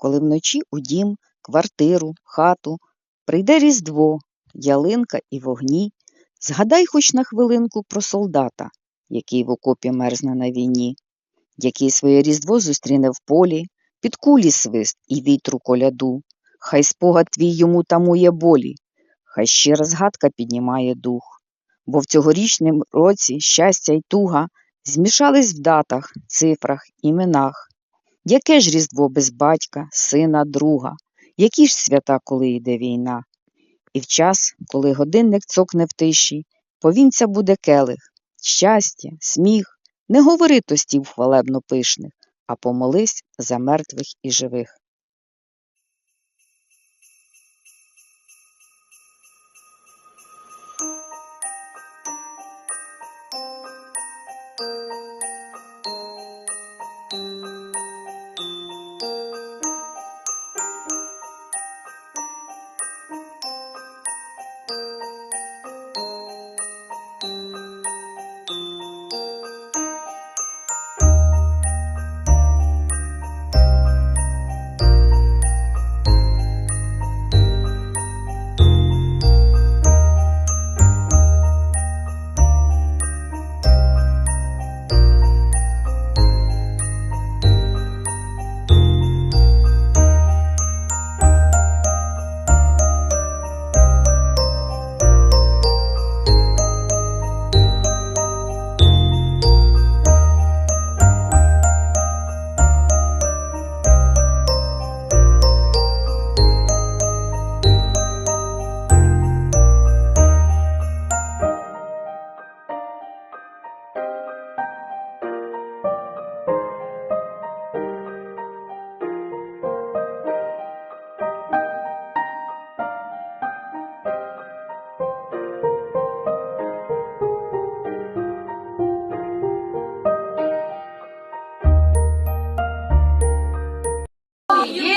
коли вночі у дім, квартиру, хату прийде Різдво, ялинка і вогні, згадай хоч на хвилинку про солдата, який в окопі мерзне на війні, який своє Різдво зустріне в полі, під кулі свист і вітру коляду. Хай спогад твій йому тамує болі, хай щира згадка піднімає дух. Бо в цьогорічнім році щастя й туга змішались в датах, цифрах, іменах. Яке ж Різдво без батька, сина, друга? Які ж свята, коли йде війна? І в час, коли годинник цокне в тиші, повінця буде келих, щастя, сміх, не говори тостів хвалебно пишних, а помолись за мертвих і живих. you,